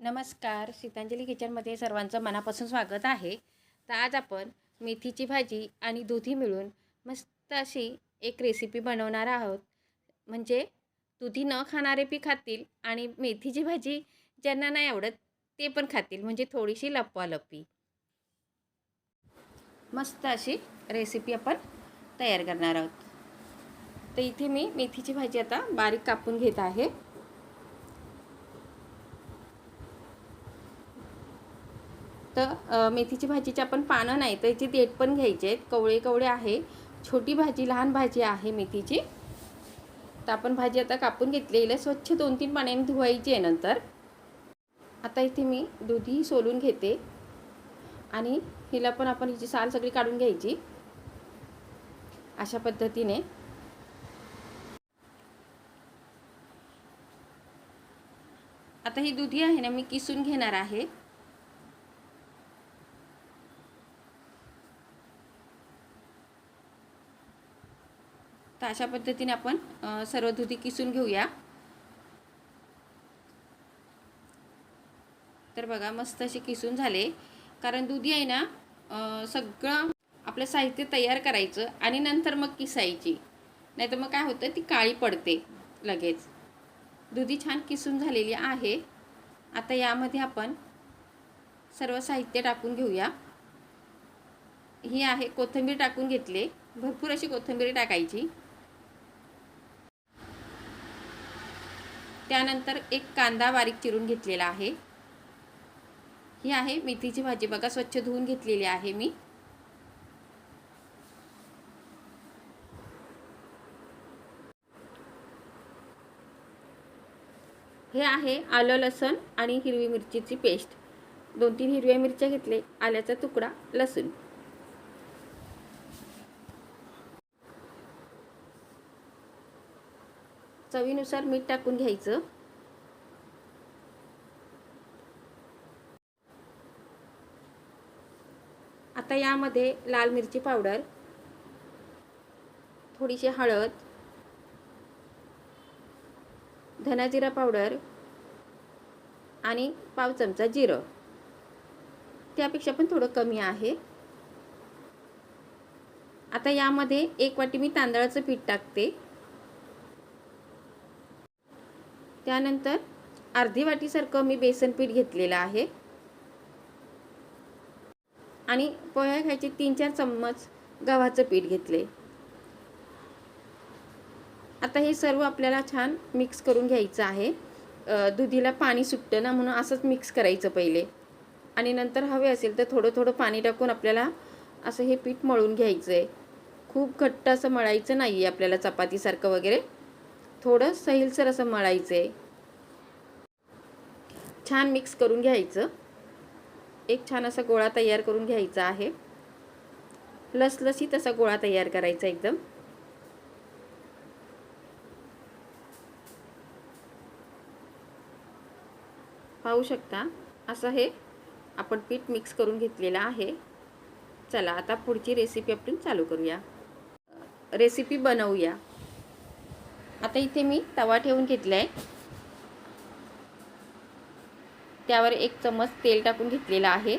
नमस्कार सीतांजली किचनमध्ये सर्वांचं मनापासून स्वागत आहे. तर आज आपण मेथीची भाजी आणि दुधी मिळून मस्त अशी एक रेसिपी बनवणार आहोत. म्हणजे दुधी न खाणारे बी खातील आणि मेथीची भाजी ज्यांना नाही आवडत ते पण खातील म्हणजे थोडीशी लपवालपी. मस्त अशी रेसिपी आपण तयार करणार आहोत. तर इथे मी मेथीची भाजी आता बारीक कापून घेत आहे. तर मेथीची भाजीची आपण पानं नाही तर याचे देठ पण घ्यायचे आहेत. कवळे कवळे आहे. छोटी भाजी लहान भाजी आहे मेथीची. तर आपण भाजी आता कापून घेतलेली आहे. स्वच्छ दोन तीन पाण्याने धुवायची आहे नंतर. आता इथे मी दुधी सोलून घेते. आणि हिला पण आपण हिची साल सगळी काढून घ्यायची. अशा पद्धतीने. आता ही दुधी आहे ना मी किसून घेणार आहे. तर अशा पद्धतीने आपण सर्व दुधी किसून घेऊया. तर बघा मस्त असे किसून झाले. कारण दुधी आहे ना सगळं आपलं साहित्य तयार करायचं आणि नंतर मग किसायची. नाही तर मग काय होतं ती काळी पडते लगेच. दुधी छान किसून झालेली आहे. आता यामध्ये आपण सर्व साहित्य टाकून घेऊया. ही आहे कोथिंबीर टाकून घेतले. भरपूर अशी कोथिंबीर टाकायची. त्यानंतर एक कांदा बारीक चिरून घेतलेला आहे. ही आहे मेथीची भाजी. बघा स्वच्छ धुवून घेतलेली आहे मी. हे आहे आलं लसूण आणि हिरवी मिरचीची पेस्ट. दोन तीन हिरव्या मिरच्या घेतले आल्याचा तुकडा लसूण. चवीनुसार मीठ टाकून घ्यायचं. आता यामध्ये लाल मिरची पावडर थोडीशी हळद धनाजिरा पावडर आणि पाव चमचा जिरं. त्यापेक्षा पण थोडं कमी आहे. आता यामध्ये एक वाटी मी तांदळाचं पीठ टाकते. त्यानंतर अर्धी वाटीसारखं मी बेसन पीठ घेतलेलं आहे. आणि पोह्या खायचे तीन चार चम्मच गव्हाचं पीठ घेतले. आता हे सर्व आपल्याला छान मिक्स करून घ्यायचं आहे. दुधीला पाणी सुटतं ना म्हणून असंच मिक्स करायचं पहिले. आणि नंतर हवे असेल तर थोडं थोडं पाणी टाकून आपल्याला असं हे पीठ मळून घ्यायचं आहे खूप घट्ट असं मळायचं नाही आहे आपल्याला चपातीसारखं वगैरे. थोडं सैलसर असं मळायचं आहे छान मिक्स करून घ्यायचं. एक छान असा गोळा तयार करून घ्यायचा आहे. लसलसीत असा गोळा तयार करायचा एकदम. पाहू शकता असं हे आपण पीठ मिक्स करून घेतलेलं आहे. चला आता पुढची रेसिपी आपण चालू करूया. रेसिपी बनवूया. आता इथे मी तवा ठेवून घेतला आहे त्यावर एक चमच तेल टाकून घेतलेलं आहे.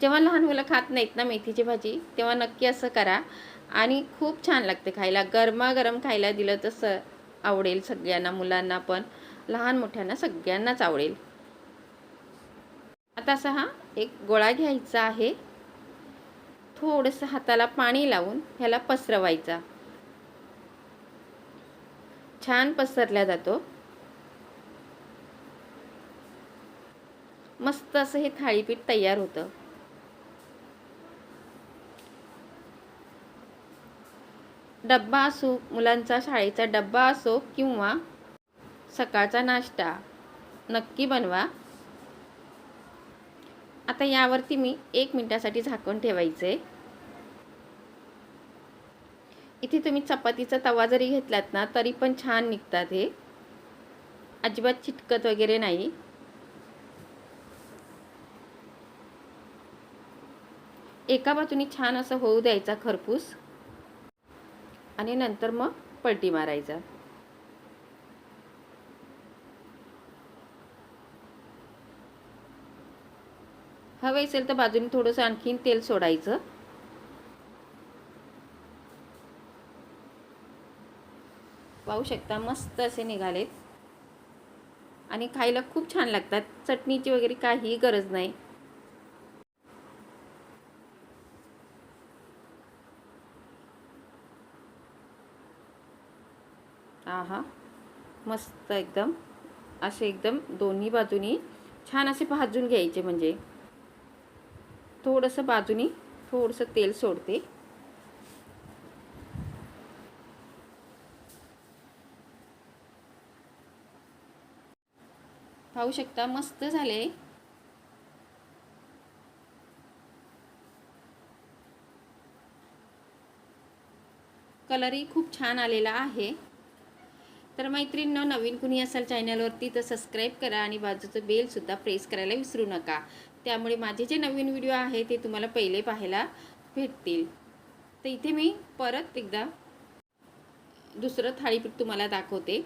जेव्हा लहान मुलं खात नाहीत ना मेथीची भाजी तेव्हा नक्की असं करा. आणि खूप छान लागते खायला. गरमागरम खायला दिलं तसं आवडेल सगळ्यांना मुलांना पण. लहान मोठ्यांना सगळ्यांनाच आवडेल. आता असा हा एक गोळा घ्यायचा आहे. थोडंसं हाताला पाणी लावून ह्याला पसरवायचा. छान पसरला जातो. मस्त असं हे थाळीपीठ तयार होतं. डब्बा असो मुलांचा शाळेचा डब्बा असो किंवा सकाळचा नाश्ता नक्की बनवा. आता यावरती मी एक मिनटासाठी झाकण ठेवायचे इथे तुम्ही चपातीचा तवा जरी घेतलात ना तरी पण छान निघतात हे. अजिबात चिटकत वगैरे नाही. एका बाजूने छान असं होऊ द्यायचा खरपूस. आणि नंतर मग पलटी मारायचा. हवं असेल तर बाजूने थोडंसं आणखीन तेल सोडायचं. पाहू शकता मस्त असे निघालेत. आणि खायला खूप छान लागतात. चटणीची वगैरे काही गरज नाही. आहा मस्त एकदम. असे एकदम दोन्ही बाजूनी छान असे भाजून घ्यायचे म्हणजे. थोडंसं बाजूनी थोडंसं तेल सोडते. पाहू शकता मस्त झाले कलरही खूप छान आलेला आहे. तर मैत्रिणींनो नवीन कुणी असाल चॅनलवरती तर सबस्क्राईब करा आणि बाजूचं बेलसुद्धा प्रेस करायला विसरू नका. त्यामुळे माझे जे नवीन व्हिडिओ आहे ते तुम्हाला पहिले पाहायला भेटतील. तर इथे मी परत एकदा दुसरं थाळीपीठ तुम्हाला दाखवते.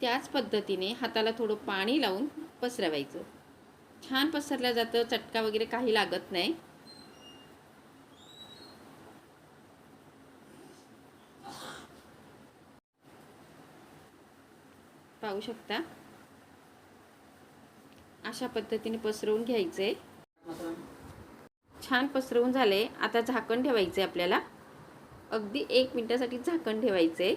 त्याच पद्धतीने हाताला थोडं पाणी लावून पसरवायचं. छान पसरलं जातं चटका वगैरे काही लागत नाही. पाहू शकता? अशा पद्धतीने पसरवून घ्यायचे. छान पसरवून झाले. आता झाकण ठेवायचे आपल्याला. अगदी एक मिनिटासाठी झाकण ठेवायचे.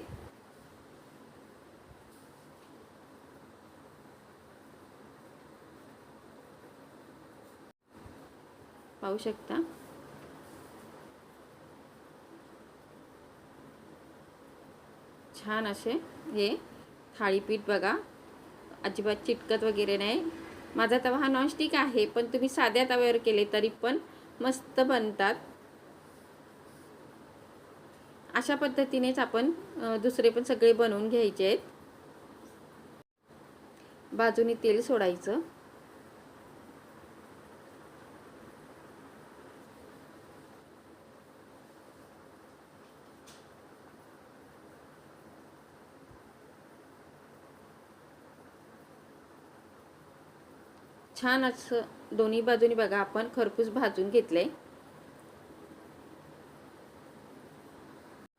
पाहू शकता. छान असे हे थाळीपीठ बघा. अजिबात चिटकत वगैरे नाही. माझा तवा हा नॉनस्टिक आहे पण तुम्ही साध्या तव्यावर केले तरी पण मस्त बनतात. अशा पद्धतीनेच आपण दुसरे पण सगळे बनवून घ्यायचे आहेत. बाजूने तेल सोडायचं. छान असं दोन्ही बाजूनी बघा आपण खरपूस भाजून घेतले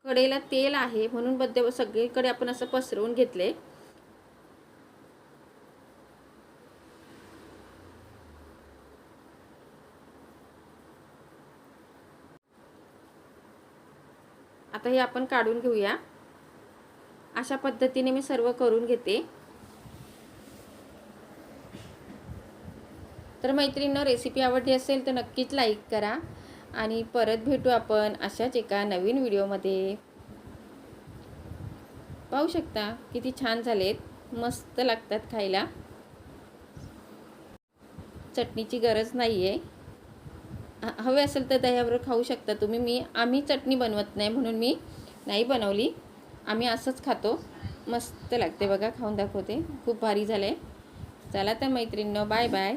कडेला तेल आहे म्हणून बद्दल सगळीकडे आपण असं पसरवून घेतले आता हे आपण काढून घेऊया. अशा पद्धतीने मी सर्व करून घेते. तर मैत्रिणींनो रेसिपी आवडली असेल तर नक्कीच लाईक करा. आणि परत भेटू आपण अशाच एका नवीन व्हिडिओमध्ये पाहू शकता किती छान झालेत. मस्त लागतात खायला. चटणीची गरज नाही आहे हवे असेल तर दह्यावर खाऊ शकता तुम्ही. मी आम्ही चटणी बनवत नाही म्हणून मी नाही बनवली. आम्ही असंच खातो. मस्त लागते बघा खाऊन दाखवते. खूप भारी झालं आहे चला तर मैत्रिणीनं बाय बाय